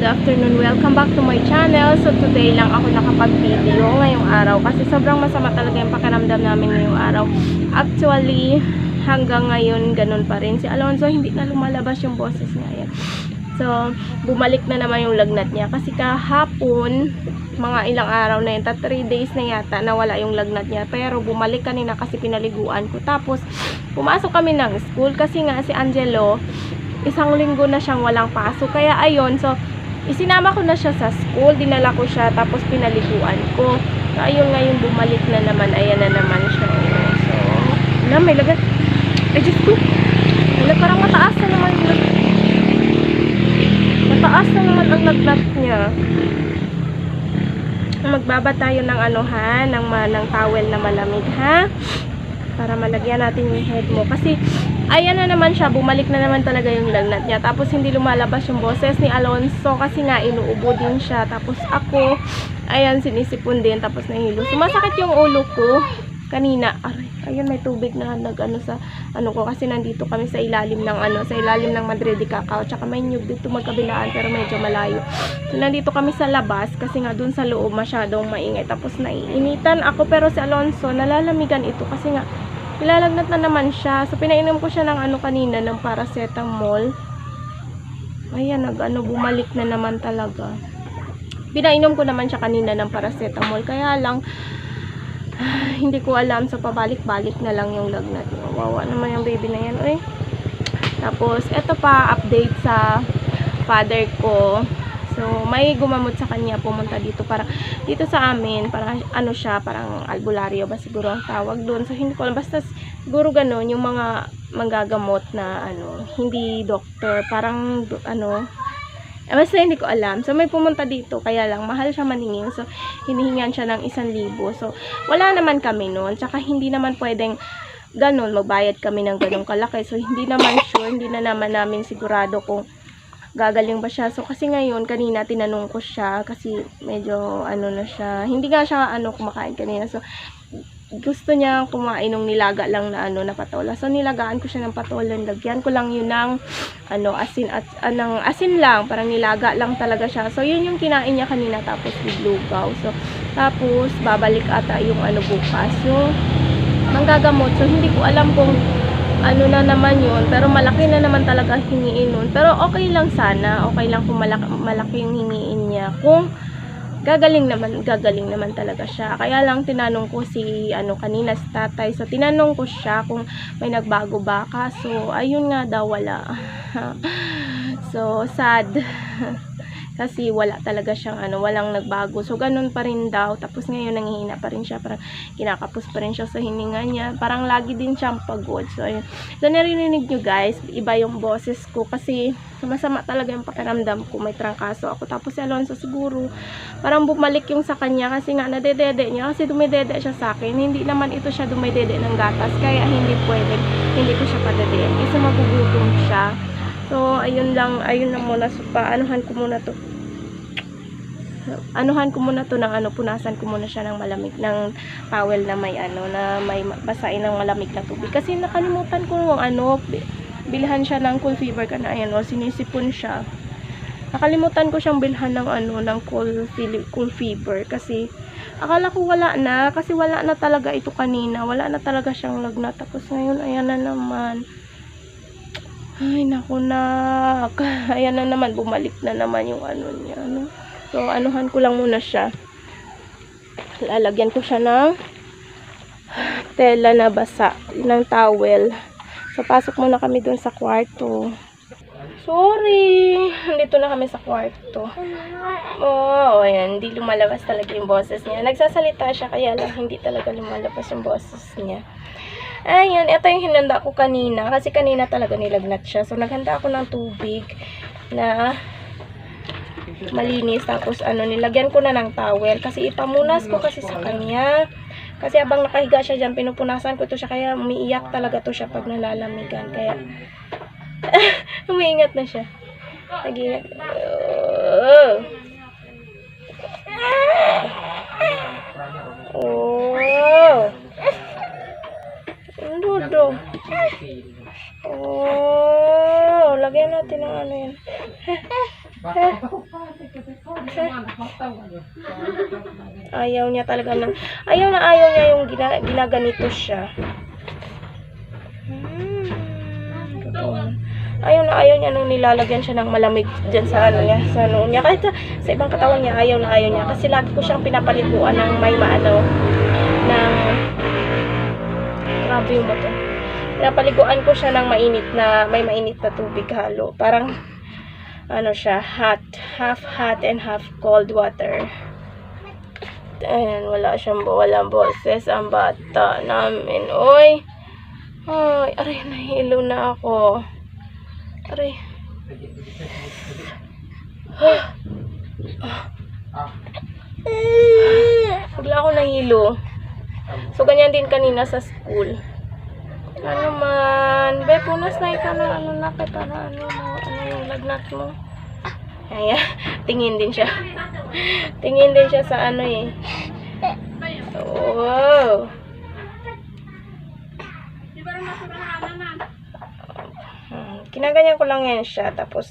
good afternoon. Welcome back to my channel. So today lang ako nakapag-video ngayong araw kasi sobrang masama talaga yung pakiramdam namin ngayong araw. Actually, hanggang ngayon ganun pa rin. Si Alonzo hindi na lumalabas yung boses niya. Ayan. So, bumalik na naman yung lagnat niya kasi kahapon, mga ilang araw na yun, 3 days na yata nawala yung lagnat niya. Pero bumalik kanina kasi pinaliguan ko. Tapos, pumasok kami ng school kasi nga si Angelo, isang linggo na siyang walang pasok. Kaya ayun, so isinama ko na siya sa school, dinala ko siya, tapos pinaliguan ko. So ayun ngayon bumalik na naman, ayan na naman siya. So, wala, may lagat. Ay, Diyos ko. Wala, parang mataas na naman Mataas na naman ang lagnat niya. Magbaba tayo ng ano ha, ng, ng towel na malamig ha para malagyan natin yung head mo. Kasi, ayan na naman siya, bumalik na naman talaga yung lagnat niya. Tapos, hindi lumalabas yung boses ni Alonso kasi nga, inuubo din siya. Tapos, ako, ayan, sinisipon din. Tapos, nahilo. Sumasakit yung ulo ko kanina. Aray, ayun, may tubig na nag-ano sa, ano ko, kasi nandito kami sa ilalim ng, ano, sa ilalim ng Madrid Cacao. Tsaka may nyug dito magkabilaan, pero medyo malayo. So, nandito kami sa labas, kasi nga dun sa loob masyadong maingay. Tapos, naiinitan ako, pero si Alonso, nalalamigan ito, kasi nga, Ilalagnat na naman siya. So, pinainom ko siya ng ano kanina, ng paracetamol. Ayan, nag, ano, bumalik na naman talaga. Pinainom ko naman siya kanina ng paracetamol. Kaya lang, hindi ko alam. So, pabalik-balik na lang yung lagnat. Wawa naman yung baby na yan. Uy. Tapos, eto pa, update sa father ko. So, may gumamot sa kanya, pumunta dito para dito sa amin, parang ano siya, parang albularyo ba siguro ang tawag doon. So, hindi ko alam, basta siguro ganun, yung mga manggagamot na ano, hindi doctor, parang ano, eh, basta hindi ko alam. So, may pumunta dito, kaya lang, mahal siya maningin. So, hinihingan siya ng isang libo. So, wala naman kami noon. Tsaka, hindi naman pwedeng ganun, magbayad kami ng ganun kalaki. So, hindi naman sure, hindi na naman namin sigurado kung gagaling ba siya. So, kasi ngayon, kanina tinanong ko siya kasi medyo ano na siya. Hindi nga siya ano kumakain kanina. So, gusto niya kumain ng nilaga lang na ano na patola. So, nilagaan ko siya ng patola. Lagyan ko lang yun ng ano, asin at anong asin lang. Parang nilaga lang talaga siya. So, yun yung kinain niya kanina tapos biglugaw. So, tapos babalik ata yung ano bukas. So, manggagamot. So, hindi ko alam kung ano na naman yun. Pero malaki na naman talaga hingiin nun. Pero okay lang sana. Okay lang kung malaki, malaki yung hingiin niya. Kung gagaling naman, gagaling naman talaga siya. Kaya lang tinanong ko si ano kanina si tatay. So tinanong ko siya kung may nagbago ba. Kaso ayun nga daw wala. so sad. Kasi wala talaga siyang ano, walang nagbago. So ganun pa rin daw. Tapos ngayon nanghihina pa rin siya. Parang kinakapos pa rin siya sa hininga niya. Parang lagi din siyang pagod. So ayun. So naririnig nyo guys, iba yung boses ko kasi masama talaga yung pakiramdam ko. May trangkaso ako. Tapos si Alonso siguro parang bumalik yung sa kanya kasi nga nadedede niya kasi dumidede siya sa akin. Hindi naman ito siya dumidede ng gatas kaya hindi pwede. Hindi ko siya padedeen kasi magugutom siya. So ayun lang, ayun lang muna. So paanuhan ko muna to anuhan ko muna to ng ano, punasan ko muna siya ng malamig, ng towel na may ano, na may basain ng malamig na tubig. Kasi nakalimutan ko nung ano, bi- bilhan siya ng cool fever ka na, ayan o, sinisipon siya. Nakalimutan ko siyang bilhan ng ano, ng cool, cool fever kasi akala ko wala na, kasi wala na talaga ito kanina, wala na talaga siyang lagnat. Tapos ngayon, ayan na naman. Ay, naku na. Ayan na naman, bumalik na naman yung ano niya, ano. So, anuhan ko lang muna siya. Lalagyan ko siya ng tela na basa, ng towel. So, pasok muna kami dun sa kwarto. Sorry! Nandito na kami sa kwarto. Oh, ayan. Hindi lumalabas talaga yung boses niya. Nagsasalita siya, kaya lang hindi talaga lumalabas yung boses niya. Ayan, ito yung hinanda ko kanina. Kasi kanina talaga nilagnat siya. So, naghanda ako ng tubig na malinis. Tapos, ano, nilagyan ko na ng towel. Kasi ipamunas ko kasi sa kanya. Kasi habang nakahiga siya dyan, pinupunasan ko to siya. Kaya umiiyak talaga to siya pag nalalamigan. Kaya, umiingat na siya. Nag-iingat. Oh. Oh. Dudo. Oh. Lagyan natin ng ano yan. Ayaw niya talaga ng... Ayaw na ayaw niya yung gina, ginaganito siya. Hmm. Ayaw na ayaw niya nung nilalagyan siya ng malamig dyan sa ano niya, sa ano niya. Kahit sa, sa ibang katawan niya, ayaw na ayaw niya. Kasi lagi ko siyang pinapaliguan ng may maano, ng... Grabe yung motor. Pinapaliguan ko siya ng mainit na, may mainit na tubig halo. Parang, ano siya, hot. Half hot and half cold water. Ayan, wala siyang walang boses ang bata namin. Uy! Ay, aray, nahilo na ako. Aray. Bigla ako nahilo. So, ganyan din kanina sa school. Ano man, be, punas na ikaw na, ano na kita na, ano, ano yung lagnat mo. Ayan, tingin din siya. tingin din siya sa ano eh. Wow. Kinaganyan ko lang yan siya, tapos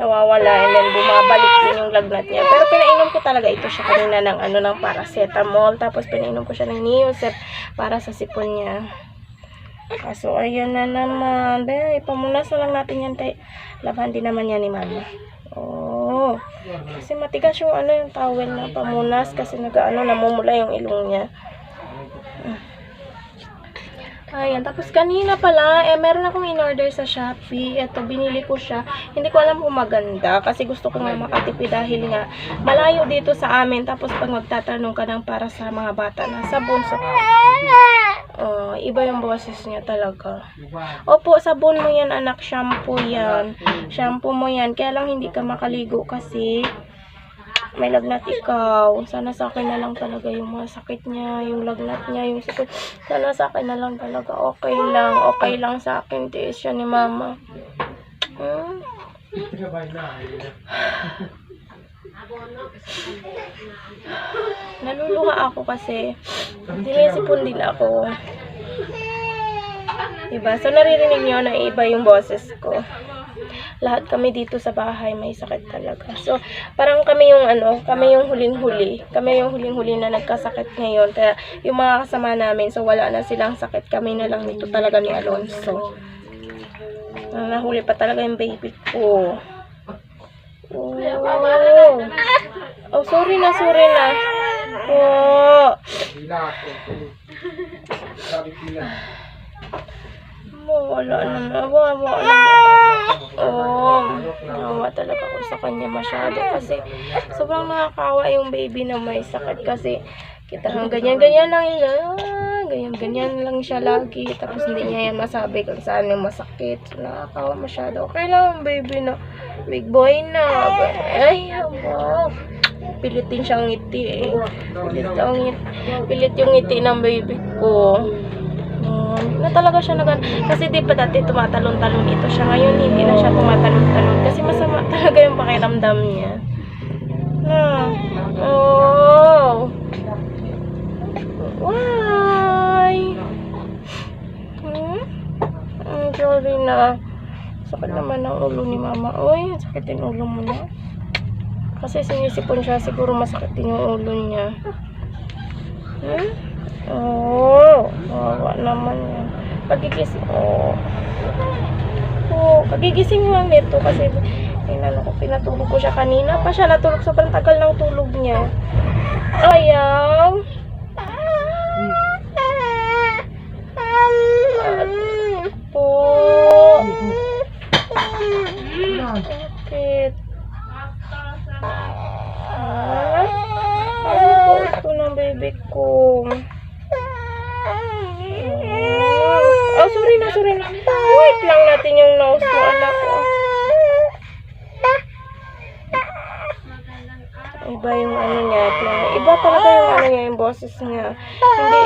nawawala, and then bumabalik din yung lagnat niya. Pero pinainom ko talaga ito siya kanina ng ano ng paracetamol, tapos pinainom ko siya ng Neosep para sa sipon niya. Kaso, ayan na naman. Be, ipamunas na lang natin yan kay laban din naman yan ni mama. Oh. Kasi matigas yung ano yung towel na pamunas kasi nag-ano namumula yung ilong niya. Ayan, tapos kanina pala, eh, meron akong in-order sa Shopee. Ito, binili ko siya. Hindi ko alam kung maganda kasi gusto ko nga makatipid dahil nga malayo dito sa amin. Tapos pag magtatanong ka ng para sa mga bata na sabon. So, oh, iba yung boses niya talaga. Opo, sabon mo yan anak, shampoo yan. Shampoo mo yan. Kaya lang hindi ka makaligo kasi may lagnat ikaw. Sana sa akin na lang talaga yung mga sakit niya, yung lagnat niya, yung sakit. Sana sa akin na lang talaga. Okay lang. Okay lang sa akin. Tiis siya ni mama. Hmm? Naluluha ako kasi sinisipon din ako. Diba? So, naririnig nyo na iba yung boses ko. Lahat kami dito sa bahay may sakit talaga. So, parang kami yung ano, kami yung huling-huli. Kami yung huling-huli na nagkasakit ngayon. Kaya, yung mga kasama namin, so wala na silang sakit. Kami na lang dito talaga ni Alonso. Ah, nahuli pa talaga yung baby ko. Oh. oh, sorry na, sorry na. Oh. Mo, wala na na. Wala, wala na. Oh, nawa talaga ako sa kanya masyado kasi sobrang nakakawa yung baby na may sakit kasi kita hang ganyan-ganyan lang yun. Ah, ganyan-ganyan lang siya lagi. Tapos hindi niya yan masabi kung saan yung masakit. Nakakawa masyado. Okay lang, baby na big boy na. Ay, abo. Pilitin siyang ngiti eh. Pilit, ang pilit yung ngiti ng baby ko. Um, na talaga siya nagan kasi di ba dati tumatalon-talon ito siya ngayon hindi na siya tumatalon-talon kasi masama talaga yung pakiramdam niya na oh why hmm? Mm, sorry na sakit naman ang ulo ni mama uy sakit din ulo mo na kasi sinisipon siya siguro masakit din yung ulo niya hmm? Oo. Oh, wawa naman yan. Pagigising. Oo. Oh. oh, kagigising lang nito kasi inano ko, pinatulog ko siya kanina pa siya natulog sobrang tagal ng tulog niya. Ayaw. Bakit? Ah, ano ito ng baby ko? Oh, sorry na, sorry na. Wait lang natin yung nose mo, anak ko. Iba yung ano niya. Iba talaga yung ano niya, yung boses niya. Hindi.